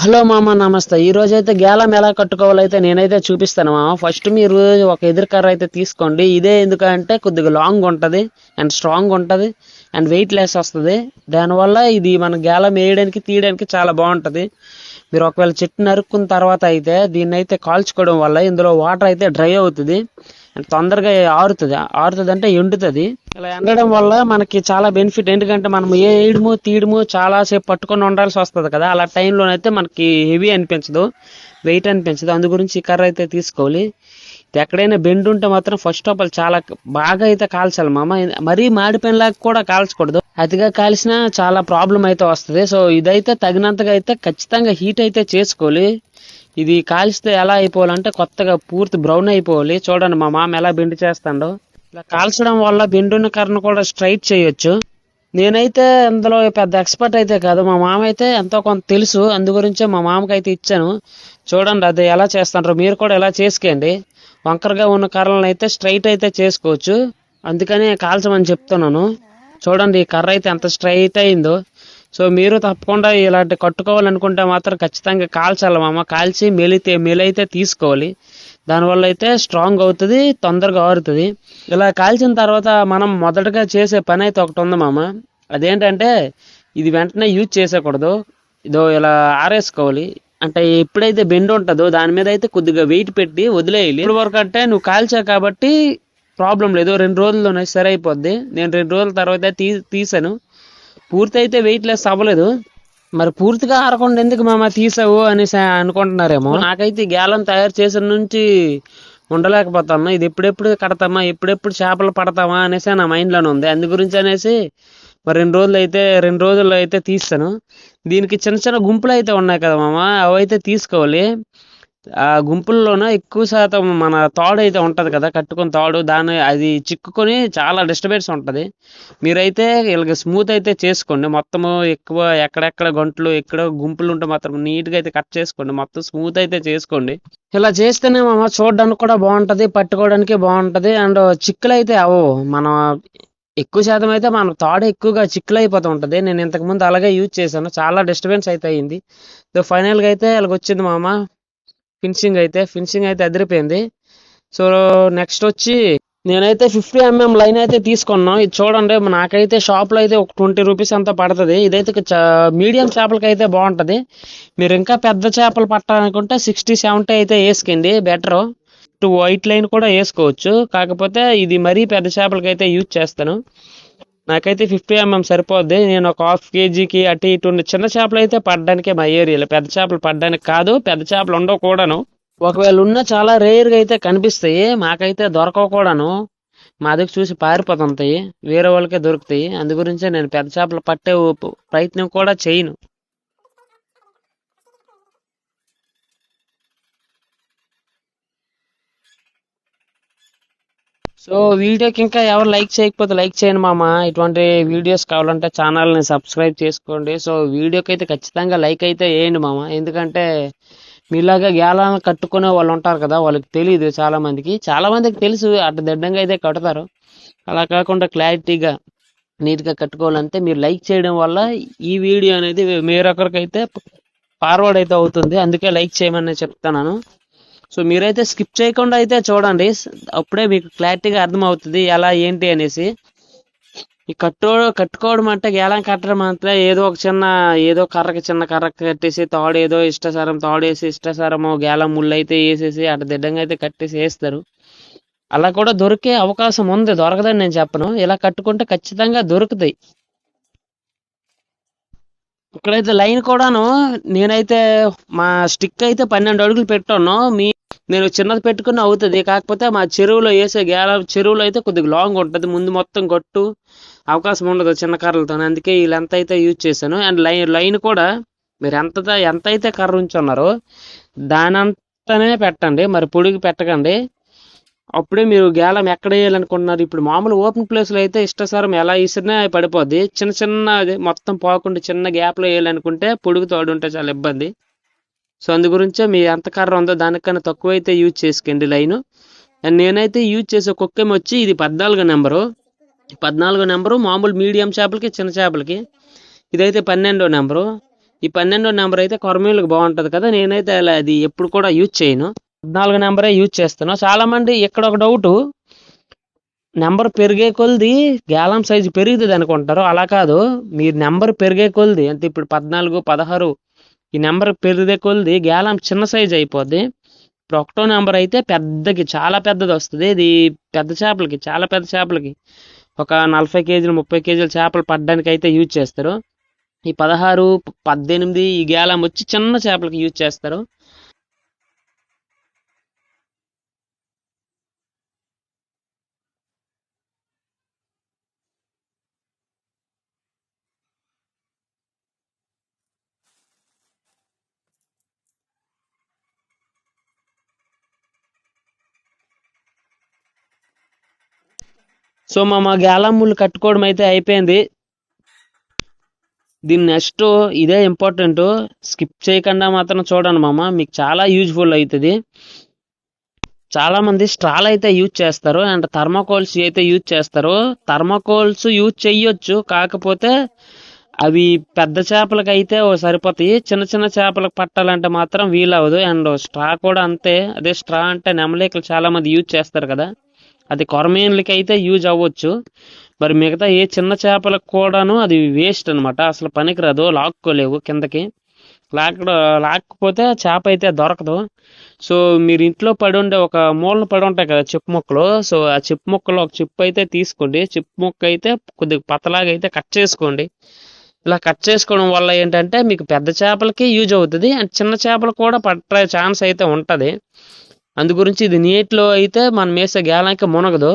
Hello మామ నమస్తే. ఈ రోజు అయితే గేలం ఎలా కట్టుకోవాలైతే నేనైతే చూపిస్తాను మామ. ఫస్ట్ మీరు ఒక ఎదురుకర్ర అయితే తీసుకోండి. ఇదే ఎందుకంటే కొద్దిగా లాంగ్ ఉంటుంది అండ్ స్ట్రాంగ్ ఉంటుంది అండ్ వెయిట్ లెస్ వస్తుంది. దానివల్ల ఇది మన గేలం వేయడానికి తీయడానికి చాలా బాగుంటుంది. మీరు ఒకవేళ చెట్టు నరుక్కున్న తర్వాత అయితే దీన్ని అయితే కాల్చుకోవడం వల్ల ఇందులో వాటర్ అయితే డ్రై అవుతుంది. తొందరగా ఆరుతుంది. ఆరుతుంది అంటే ఎండుతుంది. ఇలా ఎండడం వల్ల మనకి చాలా బెనిఫిట్. ఎందుకంటే మనం ఏ తీయడము చాలా సేపు పట్టుకొని ఉండాల్సి వస్తుంది కదా. అలా టైంలోనైతే మనకి హెవీ అనిపించదు. వెయిట్ అనిపించదు. అందు గురించి ఈ కర్ర అయితే తీసుకోవాలి. ఎక్కడైనా బెండ్ ఉంటే మాత్రం ఫస్ట్ ఆఫ్ ఆల్ చాలా బాగా అయితే కాల్చాలి మామ. మరీ మాడిపోయినలాగా కూడా కాల్చకూడదు. అతిగా కాల్చినా చాలా ప్రాబ్లం అయితే వస్తుంది. సో ఇదైతే తగినంతగా అయితే ఖచ్చితంగా హీట్ అయితే చేసుకోవాలి. ఇది కాల్చితే ఎలా అయిపోవాలంటే కొత్తగా పూర్తి బ్రౌన్ అయిపోవాలి. చూడండి మా మామ ఎలా బెండ్ చేస్తాడో. ఇలా కాల్చడం వల్ల బెండున్న కర్రను కూడా స్ట్రైట్ చేయొచ్చు. నేనైతే అందులో పెద్ద ఎక్స్పర్ట్ అయితే కాదు. మా మామ అయితే ఎంతో కొంత తెలుసు. అందు గురించే మా మామకి అయితే ఇచ్చాను. చూడండి అది ఎలా చేస్తారో మీరు కూడా ఎలా చేసుకోండి. వంకరగా ఉన్న కర్రలను అయితే స్ట్రైట్ అయితే చేసుకోవచ్చు. అందుకనే కాల్చమని చెప్తున్నాను. చూడండి ఈ కర్ర అయితే ఎంత స్ట్రైట్ అయిందో. సో మీరు తప్పకుండా ఇలాంటి కట్టుకోవాలనుకుంటే మాత్రం ఖచ్చితంగా కాల్చాలి మామ. కాల్చి మెలితే మెలైతే తీసుకోవాలి. దానివల్ల అయితే స్ట్రాంగ్ అవుతుంది తొందరగా ఆరుతుంది. ఇలా కాల్చిన తర్వాత మనం మొదటగా చేసే పని అయితే ఒకటి ఉంది మామ. అదేంటంటే ఇది వెంటనే యూజ్ చేసేకూడదు ఇదో ఇలా ఆరేసుకోవాలి. అంటే ఎప్పుడైతే బెండ్ ఉంటుందో దాని మీద అయితే కొద్దిగా వెయిట్ పెట్టి వదిలేయాలి. ఇప్పుడు వరకు అంటే నువ్వు కాల్చావు కాబట్టి ప్రాబ్లం లేదు. రెండు రోజుల్లోనే సరైపోద్ది. అయిపోద్ది నేను రెండు రోజుల తర్వాత తీ తీసాను. పూర్తి అయితే వెయిట్ లెస్ అవ్వలేదు. మరి పూర్తిగా ఆరకుండా ఎందుకు మామ తీసావు అనేసి అనుకుంటున్నారేమో. నాకైతే ఈ గ్యాలం తయారు చేసిన నుంచి ఉండలేకపోతామా? ఇది ఎప్పుడెప్పుడు కడతామా? ఎప్పుడెప్పుడు చేపలు పడతామా అనేసి నా మైండ్లోనే ఉంది. అందు గురించి అనేసి మరి రెండు రోజులు అయితే రెండు రోజుల్లో అయితే తీస్తాను. దీనికి చిన్న చిన్న గుంపులు అయితే ఉన్నాయి కదా మామ. అవి అయితే తీసుకోవాలి. ఆ గుంపుల్లోన ఎక్కువ శాతం మన తాడు అయితే ఉంటుంది కదా కట్టుకుని తాడు దాని అది చిక్కుకొని చాలా డిస్టర్బెన్స్ ఉంటుంది. మీరైతే ఇలాగ స్మూత్ అయితే చేసుకోండి. మొత్తము ఎక్కువ ఎక్కడెక్కడ గంటలు ఎక్కడ గుంపులు ఉంటే మాత్రం నీట్గా అయితే కట్ చేసుకోండి. మొత్తం స్మూత్ అయితే చేసుకోండి. ఇలా చేస్తేనే మామ చూడడానికి కూడా బాగుంటుంది పట్టుకోవడానికి బాగుంటుంది. అండ్ చిక్కులు అయితే అవ్వవు మనం ఎక్కువ శాతం అయితే మన తాడు ఎక్కువగా చిక్కులు అయిపోతూ ఉంటుంది. నేను ఇంతకుముందు అలాగే యూజ్ చేశాను. చాలా డిస్టర్బెన్స్ అయితే అయింది. సో అయితే ఇలాగ వచ్చింది మామ. ఫినిషింగ్ అయితే ఫినిషింగ్ అయితే అదిరిపోయింది. సో నెక్స్ట్ వచ్చి నేనైతే ఫిఫ్టీ ఎంఎం లైన్ అయితే తీసుకున్నాం. ఇది చూడండి నాకైతే షాప్లో అయితే ఒక ట్వంటీ రూపీస్ అంతా పడుతుంది. ఇదైతే మీడియం చేపలకి అయితే బాగుంటుంది. మీరు ఇంకా పెద్ద చేపలు పట్టాలనుకుంటే సిక్స్టీ సెవెంటీ అయితే వేసుకోండి. బెటర్ టూ వైట్ లైన్ కూడా వేసుకోవచ్చు. కాకపోతే ఇది మరీ పెద్ద చేపలకి అయితే యూజ్ చేస్తాను. నాకైతే ఫిఫ్టీ ఎంఎం సరిపోద్ది. నేను ఒక హాఫ్ కేజీకి అటు ఇటు ఉన్న చిన్న చేపలు అయితే పడ్డానికే మా ఏరియాలో. పెద్ద చేపలు పడ్డానికి కాదు పెద్ద చేపలు ఉండవు కూడాను ఒకవేళ ఉన్న చాలా రేర్గా అయితే కనిపిస్తాయి. మాకైతే దొరకవు కూడాను మా దగ్గర చూసి పారిపోతుంటాయి. వేరే వాళ్ళకే దొరుకుతాయి. అందు గురించే నేను పెద్ద చేపలు పట్టే ప్రయత్నం కూడా చేయను. సో వీడియోకి ఇంకా ఎవరు లైక్ చేయకపోతే లైక్ చేయండి మామ. ఇటువంటి వీడియోస్ కావాలంటే ఛానల్ని సబ్స్క్రైబ్ చేసుకోండి. సో వీడియోకి అయితే ఖచ్చితంగా లైక్ అయితే వేయండి మామ. ఎందుకంటే మీలాగా గేలాలను కట్టుకునే వాళ్ళు ఉంటారు కదా వాళ్ళకి తెలియదు చాలా మందికి చాలా మందికి తెలుసు అటు దిడ్డంగా అయితే కడతారు. అలా కాకుండా క్లారిటీగా నీట్గా కట్టుకోవాలంటే మీరు లైక్ చేయడం వల్ల ఈ వీడియో అనేది వేరొకరికైతే ఫార్వర్డ్ అయితే అవుతుంది. అందుకే లైక్ చేయమని చెప్తున్నాను. సో మీరైతే స్కిప్ చేయకుండా అయితే చూడండి. అప్పుడే మీకు క్లారిటీగా అర్థమవుతుంది ఎలా ఏంటి అనేసి. ఈ కట్టో కట్టుకోవడం అంటే గేలం కట్టడం అంటే ఏదో ఒక చిన్న ఏదో కర్రకి చిన్న కర్రకి కట్టేసి తాడు ఏదో ఇష్టసారం తాడు వేసి ఇష్టసారము గేలం ముళ్ళు అయితే వేసేసి అటు దిడ్డంగా అయితే కట్టేసి వేస్తారు. అలా కూడా దొరికే అవకాశం ఉంది. దొరకదని నేను చెప్పను. ఇలా కట్టుకుంటే ఖచ్చితంగా దొరుకుతాయి. ఇక్కడైతే లైన్ కూడాను నేనైతే మా స్టిక్ అయితే పన్నెండు అడుగులు పెట్టాను. మీ నేను చిన్నది పెట్టుకుని అవుతుంది. కాకపోతే మా చెరువులో వేసే గేల చెరువులో అయితే కొద్దిగా లాంగ్ ఉంటుంది. ముందు మొత్తం గట్టు అవకాశం ఉండదు చిన్న కర్రలతో అందుకే ఈ లెంత్ అయితే యూజ్ చేశాను. అండ్ లైన్ లైన్ కూడా మీరు ఎంత ఎంత అయితే కర్ర ఉంచున్నారో దానంతనే పెట్టండి. మరి పొడిగి పెట్టకండి. అప్పుడే మీరు గేలం ఎక్కడ వేయాలనుకుంటున్నారు? ఇప్పుడు మామూలు ఓపెన్ ప్లేస్లో అయితే ఇష్టసారం ఎలా ఇసిరినా పడిపోద్ది. చిన్న చిన్న అది మొత్తం పోకుండా చిన్న గ్యాప్లో వేయాలనుకుంటే పొడుగు తోడు ఉంటే చాలా ఇబ్బంది. సో అందు గురించే మీ ఎంత కర్ర ఉందో దానికన్నా తక్కువ అయితే యూజ్ చేసుకోండి లైన్. అండ్ నేనైతే యూజ్ చేసే కుక్కేమి వచ్చి ఇది పద్నాలుగో నెంబరు. పద్నాలుగో నెంబరు మామూలు మీడియం చేపలకి చిన్న చేపలకి. ఇదైతే పన్నెండో నెంబరు. ఈ పన్నెండో నెంబర్ అయితే కొరమీలకు బాగుంటుంది కదా నేనైతే అలా అది ఎప్పుడు కూడా యూజ్ చేయను. పద్నాలుగు నెంబరే యూజ్ చేస్తాను. చాలామంది ఇక్కడ ఒక డౌటు నెంబర్ పెరిగే కొలిది గ్యాలం సైజు పెరుగుతుంది అనుకుంటారు. అలా కాదు మీ నెంబర్ పెరిగే కొలిది అంటే ఇప్పుడు పద్నాలుగు పదహారు ఈ నెంబర్ పెరిగే కొలది గ్యాలం చిన్న సైజు అయిపోద్ది. ఇప్పుడు ఒకటో నెంబర్ అయితే పెద్దకి చాలా పెద్దది వస్తుంది. ఇది పెద్ద చేపలకి చాలా పెద్ద చేపలకి. ఒక నలభై కేజీలు ముప్పై కేజీల చేపలు పడ్డానికి అయితే యూజ్ చేస్తారు. ఈ పదహారు పద్దెనిమిది ఈ గ్యాలం వచ్చి చిన్న చేపలకి యూజ్ చేస్తారు. సో మా మా గ్యాలమ్ములు కట్టుకోవడం అయితే అయిపోయింది. దీని నెక్స్ట్ ఇదే ఇంపార్టెంట్. స్కిప్ చేయకుండా మాత్రం చూడండి మామ మీకు చాలా యూజ్ఫుల్ అవుతుంది. చాలామంది స్ట్రాల్ అయితే యూజ్ చేస్తారు అండ్ థర్మాకోల్స్ అయితే యూజ్ చేస్తారు. థర్మాకోల్స్ యూజ్ చేయొచ్చు కాకపోతే అవి పెద్ద చేపలకి అయితే సరిపోతాయి. చిన్న చిన్న చేపలకు పట్టాలంటే మాత్రం వీలవదు అండ్ స్ట్రా కూడా అంతే. అదే స్ట్రా అంటే నెమలేకలు చాలామంది యూజ్ చేస్తారు కదా. అది కొరమీన్లకి అయితే యూజ్ అవ్వచ్చు. మరి మిగతా ఏ చిన్న చేపలకు కూడాను అది వేస్ట్ అనమాట అసలు పనికిరాదు లాక్కోలేవు కిందకి. లాక్ లాక్కపోతే చేప అయితే దొరకదు. సో మీరు ఇంట్లో పడి ఉండే ఒక మూలన పడి ఉంటాయి కదా చిప్పు ముక్కలు. సో ఆ చిప్పు ముక్కలు ఒక చిప్పు అయితే తీసుకోండి. చిప్పు ముక్క అయితే కొద్దిగా పతలాగా అయితే కట్ చేసుకోండి. ఇలా కట్ చేసుకోవడం వల్ల ఏంటంటే మీకు పెద్ద చేపలకి యూజ్ అవుతుంది. అండ్ చిన్న చేపలు కూడా పట్టే ఛాన్స్ అయితే ఉంటుంది. అందు గురించి ఇది నీటిలో అయితే మనం వేసే గేలానికి మునగదు.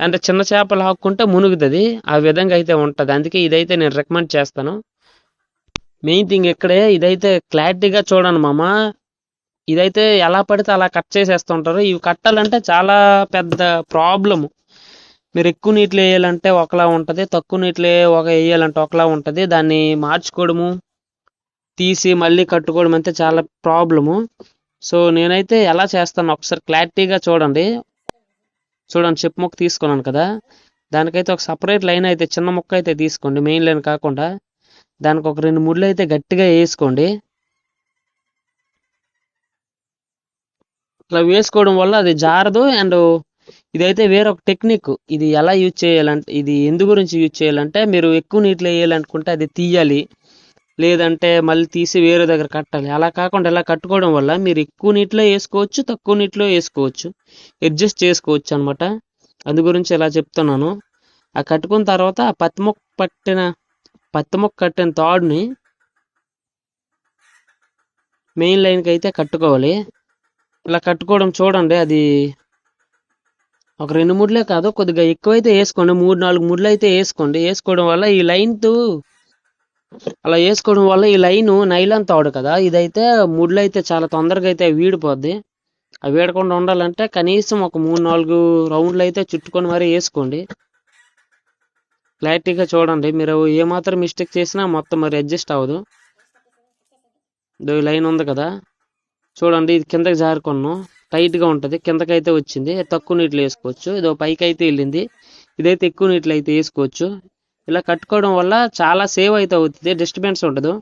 అంటే చిన్న చేపలు హాక్కుంటే మునుగుతుంది. ఆ విధంగా అయితే ఉంటుంది. అందుకే ఇదైతే నేను రికమెండ్ చేస్తాను. మెయిన్ థింగ్ ఇక్కడే ఇదైతే క్లారిటీగా చూడండి మామ. ఇదైతే ఎలా పడితే అలా కట్ చేసేస్తుంటారు. ఇవి కట్టాలంటే చాలా పెద్ద ప్రాబ్లము. మీరు ఎక్కువ నీటిలో వేయాలంటే ఒకలా ఉంటుంది. తక్కువ నీటిలో ఒక వేయాలంటే ఒకలా ఉంటుంది. దాన్ని మార్చుకోవడము తీసి మళ్ళీ కట్టుకోవడం అంతే చాలా ప్రాబ్లము. సో నేనైతే ఎలా చేస్తాను ఒకసారి క్లారిటీగా చూడండి. చూడండి చెప్పు ముక్క తీసుకున్నాను కదా. దానికైతే ఒక సపరేట్ లైన్ అయితే చిన్న ముక్క అయితే తీసుకోండి. మెయిన్ లైన్ కాకుండా దానికి ఒక రెండు ముళ్ళు అయితే గట్టిగా వేసుకోండి. ఇట్లా వేసుకోవడం వల్ల అది జారదు అండ్ ఇదైతే వేరొక టెక్నిక్. ఇది ఎలా యూజ్ చేయాలంటే ఇది ఎందు గురించి యూజ్ చేయాలంటే మీరు ఎక్కువ నీటిలో వేయాలనుకుంటే అది తీయాలి. లేదంటే మళ్ళీ తీసి వేరే దగ్గర కట్టాలి. అలా కాకుండా ఇలా కట్టుకోవడం వల్ల మీరు ఎక్కువ నీటిలో వేసుకోవచ్చు తక్కువ నీటిలో వేసుకోవచ్చు అడ్జస్ట్ చేసుకోవచ్చు అనమాట అందు గురించి ఇలా చెప్తున్నాను. ఆ కట్టుకున్న తర్వాత ఆ పత్తి మొక్క పట్టిన పత్తి మొక్క కట్టిన తాడుని మెయిన్ లైన్కి అయితే కట్టుకోవాలి. ఇలా కట్టుకోవడం చూడండి అది ఒక రెండు మూడులే కాదు కొద్దిగా ఎక్కువైతే వేసుకోండి మూడు నాలుగు మూడులు అయితే వేసుకోండి. వేసుకోవడం వల్ల ఈ లైన్తో అలా వేసుకోవడం వల్ల ఈ లైన్ నైలాన్ తాడు కదా ఇదైతే ముడ్లు అయితే చాలా తొందరగా అయితే వీడిపోద్ది. అవి వీడకుండా ఉండాలంటే కనీసం ఒక మూడు నాలుగు రౌండ్లు అయితే చుట్టుకొని మరీ వేసుకోండి. క్లారిటీగా చూడండి మీరు ఏమాత్రం మిస్టేక్ చేసినా మొత్తం మరి అడ్జస్ట్ అవ్వదు. ఈ లైన్ ఉంది కదా చూడండి ఇది కిందకి జారుకున్నాం టైట్గా ఉంటుంది కిందకైతే వచ్చింది తక్కువ నీటిలో వేసుకోవచ్చు ఇదో పైకి అయితే వెళ్ళింది ఇదైతే ఎక్కువ నీటిలో అయితే వేసుకోవచ్చు. ఇలా కట్టుకోవడం వల్ల చాలా సేవ్ అయితే అవుతుంది. డిస్టర్బెన్స్ ఉండదు.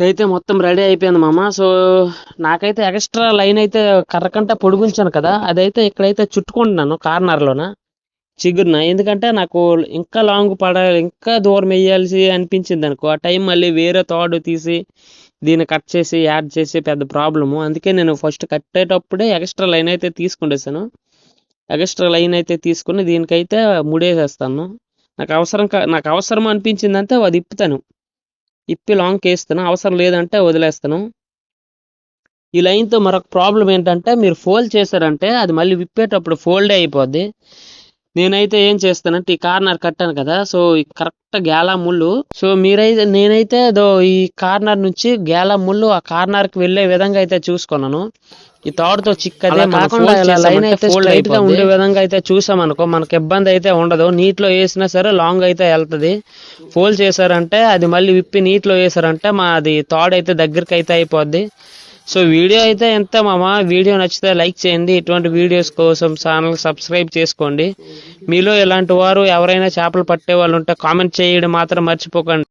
అయితే మొత్తం రెడీ అయిపోయింది మామ. సో నాకైతే ఎక్స్ట్రా లైన్ అయితే కర్రకంట పొడుగుంచాను కదా అదైతే ఇక్కడైతే చుట్టుకుంటున్నాను కార్నర్లోన. చిగురున. ఎందుకంటే నాకు ఇంకా లాంగ్ పడాలి ఇంకా దూరం వేయాల్సి అనిపించింది అనుకో. ఆ టైం మళ్ళీ వేరే తాడు తీసి దీన్ని కట్ చేసి యాడ్ చేసి పెద్ద ప్రాబ్లము. అందుకే నేను ఫస్ట్ కట్టేటప్పుడే ఎక్స్ట్రా లైన్ అయితే తీసుకుండేసాను ఎక్స్ట్రా లైన్ అయితే తీసుకుని దీనికైతే ముడేసేస్తాను. నాకు అవసరం నాకు అవసరం అనిపించిందంటే అది ఇప్పుతాను. ఇప్పి లాంగ్ వేస్తాను అవసరం లేదంటే వదిలేస్తాను. ఈ లైన్తో మరొక ప్రాబ్లం ఏంటంటే మీరు ఫోల్డ్ చేశారంటే అది మళ్ళీ విప్పేటప్పుడు ఫోల్డే అయిపోద్ది. నేనైతే ఏం చేస్తానంటే ఈ కార్నర్ కట్టాను కదా సో కరెక్ట్ గేలా ముళ్ళు. సో మీరైతే నేనైతే దో ఈ కార్నర్ నుంచి గేలా ముళ్ళు ఆ కార్నర్కి వెళ్ళే విధంగా అయితే చూసుకున్నాను. ఈ తాడుతో చిక్కదే కాకుండా ఇలా line అయితే straight గా. ఉండే విధంగా అయితే చూసామనుకో మనకి ఇబ్బంది అయితే ఉండదు. నీటిలో వేసినా సరే లాంగ్ అయితే వెళ్తది. ఫోల్డ్ చేశారంటే అది మళ్ళీ విప్పి నీటిలో వేసారంటే మా అది తాడు అయితే దగ్గరికి అయితే అయిపోద్ది. సో వీడియో అయితే ఎంత మామ? వీడియో నచ్చితే లైక్ చేయండి. ఇటువంటి వీడియోస్ కోసం ఛానల్ సబ్స్క్రైబ్ చేసుకోండి. మీలో ఇలాంటి వారు ఎవరైనా చేపలు పట్టే వాళ్ళు ఉంటే కామెంట్ చేయడం. మాత్రం మర్చిపోకండి.